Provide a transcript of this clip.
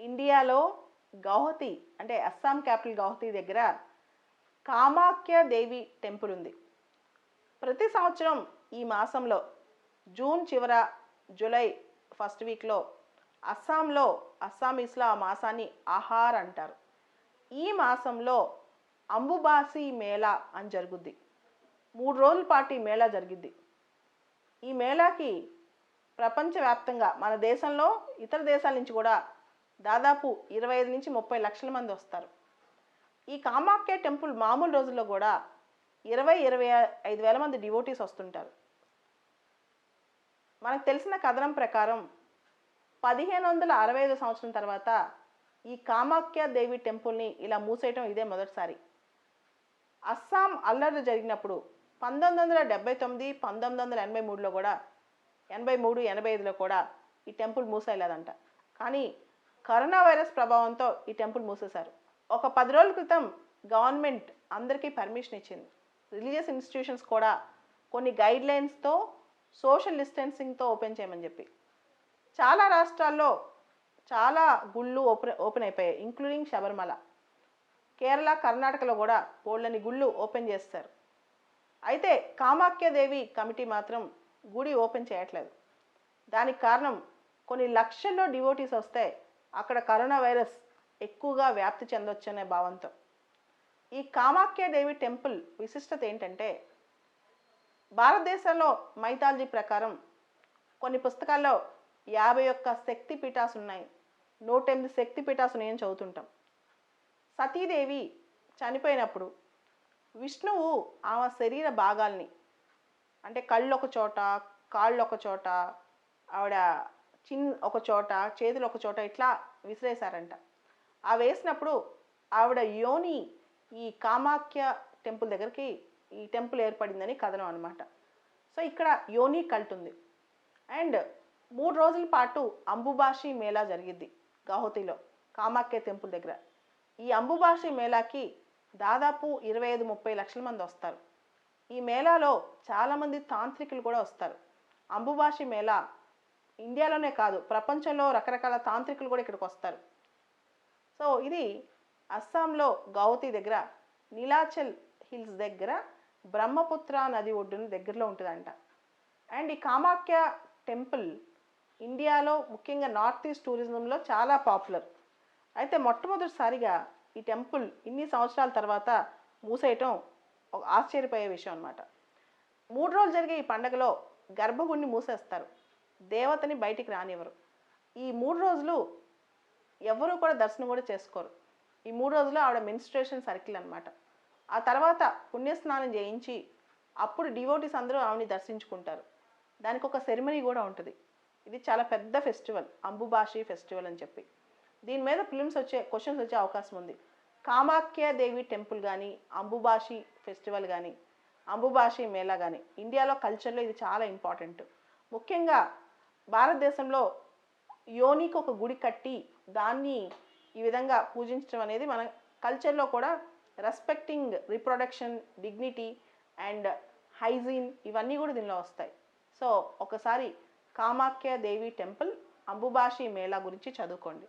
ఇండియాలో గౌహతి అంటే అస్సాం క్యాపిటల్ గౌహతి దగ్గర కామాఖ్య దేవి టెంపుల్ ఉంది. ప్రతి సంవత్సరం ఈ మాసంలో జూన్ చివర జూలై ఫస్ట్ వీక్లో అస్సాంలో అస్సామీస్లో ఆ మాసాన్ని ఆహార్ అంటారు. ఈ మాసంలో అంబుబాసి మేళా అని జరుగుద్ది. మూడు రోజుల పాటు ఈ మేళా జరిగిద్ది. ఈ మేళాకి ప్రపంచవ్యాప్తంగా మన దేశంలో ఇతర దేశాల నుంచి కూడా దాదాపు ఇరవై ఐదు నుంచి ముప్పై లక్షల మంది వస్తారు. ఈ కామాఖ్య టెంపుల్ మామూలు రోజుల్లో కూడా ఇరవై ఇరవై ఐదు వేల మంది డివోటీస్ వస్తుంటారు. మనకు తెలిసిన కథనం ప్రకారం పదిహేను వందల అరవై ఐదు సంవత్సరం తర్వాత ఈ కామాఖ్య దేవి టెంపుల్ని ఇలా మూసేయటం ఇదే మొదటిసారి. అస్సాం అల్లర్లు జరిగినప్పుడు పంతొమ్మిది వందల డెబ్బై తొమ్మిది పంతొమ్మిది వందల ఎనభై మూడులో కూడా ఎనభై మూడు ఎనభై ఐదులో కూడా ఈ టెంపుల్ మూసేయలేదంట. కానీ కరోనా వైరస్ ప్రభావంతో ఈ టెంపుల్ మూసేశారు. ఒక పది రోజుల క్రితం గవర్నమెంట్ అందరికీ పర్మిషన్ ఇచ్చింది. రిలీజియస్ ఇన్స్టిట్యూషన్స్ కూడా కొన్ని గైడ్ లైన్స్తో సోషల్ డిస్టెన్సింగ్తో ఓపెన్ చేయమని చెప్పి. చాలా రాష్ట్రాల్లో చాలా గుళ్ళు ఓపెన్ ఓపెన్ అయిపోయాయి ఇంక్లూడింగ్ శబరిమల. కేరళ కర్ణాటకలో కూడా బోళ్ళని గుళ్ళు ఓపెన్ చేస్తారు. అయితే కామాఖ్యదేవి కమిటీ మాత్రం గుడి ఓపెన్ చేయట్లేదు. దానికి కారణం కొన్ని లక్షల్లో డివోటీస్ వస్తే అక్కడ కరోనా వైరస్ ఎక్కువగా వ్యాప్తి చెందొచ్చనే భావంతో. ఈ కామాఖ్యదేవి టెంపుల్ విశిష్టత ఏంటంటే భారతదేశంలో మైథాలజీ ప్రకారం కొన్ని పుస్తకాల్లో యాభై ఒక్క శక్తి పీఠాస్ ఉన్నాయి నూట ఎనిమిది శక్తి పీఠాస్ ఉన్నాయని చదువుతుంటాం. సతీదేవి చనిపోయినప్పుడు విష్ణువు ఆమె శరీర భాగాల్ని అంటే కళ్ళు ఒక చోట కాళ్ళు ఒక చోట ఆవిడ చిన్ ఒక చోట చేతులు ఒక చోట ఇట్లా విసిరేశారంట. ఆ వేసినప్పుడు ఆవిడ యోని ఈ కామాఖ్య టెంపుల్ దగ్గరికి ఈ టెంపుల్ ఏర్పడిందని కథనం అనమాట సో ఇక్కడ యోని కల్ట్ ఉంది. అండ్ మూడు రోజుల పాటు అంబుబాషి మేళా జరిగింది గౌహతిలో కామాఖ్య టెంపుల్ దగ్గర. ఈ అంబుబాషి మేళాకి దాదాపు ఇరవై ఐదు ముప్పై లక్షల మంది వస్తారు. ఈ మేళాలో చాలామంది తాంత్రికులు కూడా వస్తారు. అంబుబాషి మేళా ఇండియాలోనే కాదు ప్రపంచంలో రకరకాల తాంత్రికులు కూడా ఇక్కడికి వస్తారు. సో ఇది అస్సాంలో గౌతి దగ్గర నీలాచల్ హిల్స్ దగ్గర బ్రహ్మపుత్ర నది ఒడ్డున దగ్గరలో ఉంటుందంట. అండ్ ఈ కామాఖ్య టెంపుల్ ఇండియాలో ముఖ్యంగా నార్త్ ఈస్ట్ టూరిజంలో చాలా పాపులర్. అయితే మొట్టమొదటిసారిగా ఈ టెంపుల్ ఇన్ని సంవత్సరాల తర్వాత మూసేయటం ఒక ఆశ్చర్యపోయే విషయం అనమాట మూడు రోజులు జరిగే ఈ పండగలో గర్భగుడిని మూసేస్తారు. దేవతని బయటికి రానివ్వరు. ఈ మూడు రోజులు ఎవరూ కూడా దర్శనం కూడా చేసుకోరు. ఈ మూడు రోజులు ఆవిడ మినిస్ట్రేషన్ సర్కిల్ అనమాట ఆ తర్వాత పుణ్యస్నానం చేయించి అప్పుడు డివోటీస్ అందరూ ఆవిడని దర్శించుకుంటారు. దానికి ఒక సెరమనీ కూడా ఉంటుంది. ఇది చాలా పెద్ద ఫెస్టివల్ అంబుబాషి ఫెస్టివల్ అని చెప్పి. దీని మీద ఫిలిమ్స్ వచ్చే క్వశ్చన్స్ వచ్చే అవకాశం ఉంది. కామాఖ్య దేవి టెంపుల్ కానీ అంబుబాషి ఫెస్టివల్ కానీ అంబుబాషి మేళా కానీ ఇండియాలో కల్చర్లో ఇది చాలా ఇంపార్టెంట్ ముఖ్యంగా భారతదేశంలో యోనికి ఒక గుడి కట్టి దాన్ని ఈ విధంగా పూజించడం అనేది మన కల్చర్లో కూడా respecting reproduction dignity and hygiene ఇవన్నీ కూడా దీనిలో వస్తాయి. సో ఒకసారి కామాఖ్య దేవి టెంపుల్ అంబుబాషి మేళా గురించి చదువుకోండి.